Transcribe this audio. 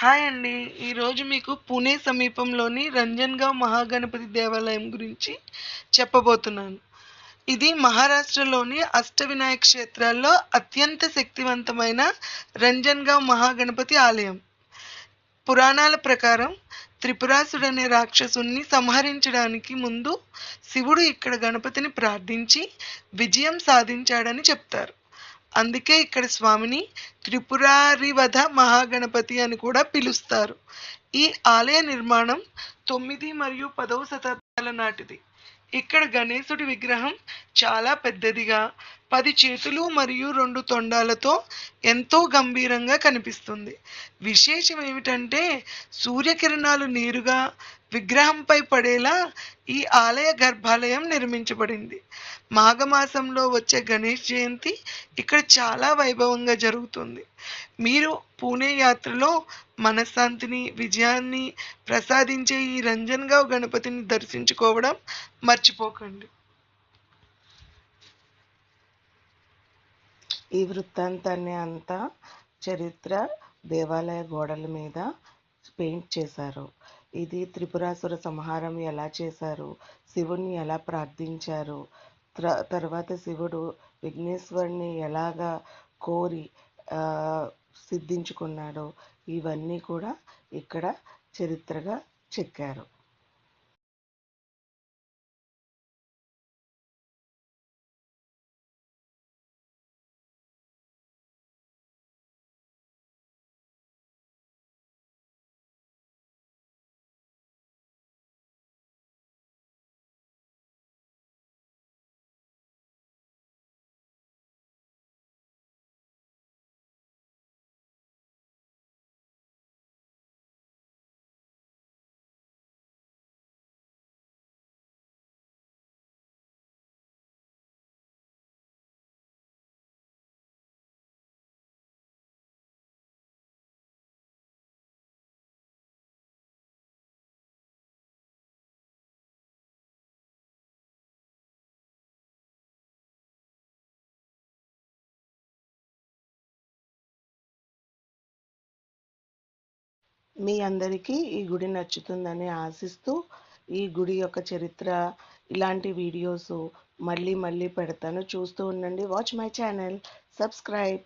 Hi అండి. ఈరోజు మీకు పూణే సమీపంలోని రంజన్గావ్ మహాగణపతి దేవాలయం గురించి చెప్పబోతున్నాను. ఇది మహారాష్ట్రలోని అష్టవినాయక క్షేత్రాల్లో అత్యంత శక్తివంతమైన రంజన్గావ్ మహాగణపతి ఆలయం. పురాణాల ప్రకారం త్రిపురాసుడనే రాక్షసుణ్ణి సంహరించడానికి ముందు శివుడు ఇక్కడ గణపతిని ప్రార్థించి విజయం సాధించాడని చెప్తారు. అందుకే ఇక్కడ స్వామిని త్రిపురారివధ మహాగణపతి అని కూడా పిలుస్తారు. ఈ ఆలయ నిర్మాణం తొమ్మిది మరియు పదవ శతాబ్దాల నాటిది. ఇక్కడ గణేశుడి విగ్రహం చాలా పెద్దదిగా పది చేతులు మరియు రెండు తొండాలతో ఎంతో గంభీరంగా కనిపిస్తుంది. విశేషం ఏమిటంటే సూర్యకిరణాలు నేరుగా విగ్రహంపై పడేలా ఈ ఆలయ గర్భాలయం నిర్మించబడింది. మాఘమాసంలో వచ్చే గణేష్ జయంతి ఇక్కడ చాలా వైభవంగా జరుగుతుంది. మీరు పూణే యాత్రలో మనశ్శాంతిని విజయాన్ని ప్రసాదించే ఈ రంజన్గావ్ గణపతిని దర్శించుకోవడం మర్చిపోకండి. ఈ వృత్తాంతాన్ని అంతా చరిత్ర దేవాలయ గోడల మీద పెయింట్ చేశారు. ఇది త్రిపురాసుర సంహారం ఎలా చేశారు? శివుణ్ణి ఎలా ప్రార్థించారు? తర్వాత శివుడు విఘ్నేశ్వరుని ఎలాగా కోరి సిద్ధించుకున్నాడో ఇవన్నీ కూడా ఇక్కడ చరిత్రగా చెక్కారు. మీ అందరికీ ఈ గుడి నచ్చుతుందని ఆశిస్తూ ఈ గుడి యొక్క చరిత్ర ఇలాంటి వీడియోస్ మళ్ళీ మళ్ళీ పెడతాను. చూస్తూ ఉండండి. Watch my channel subscribe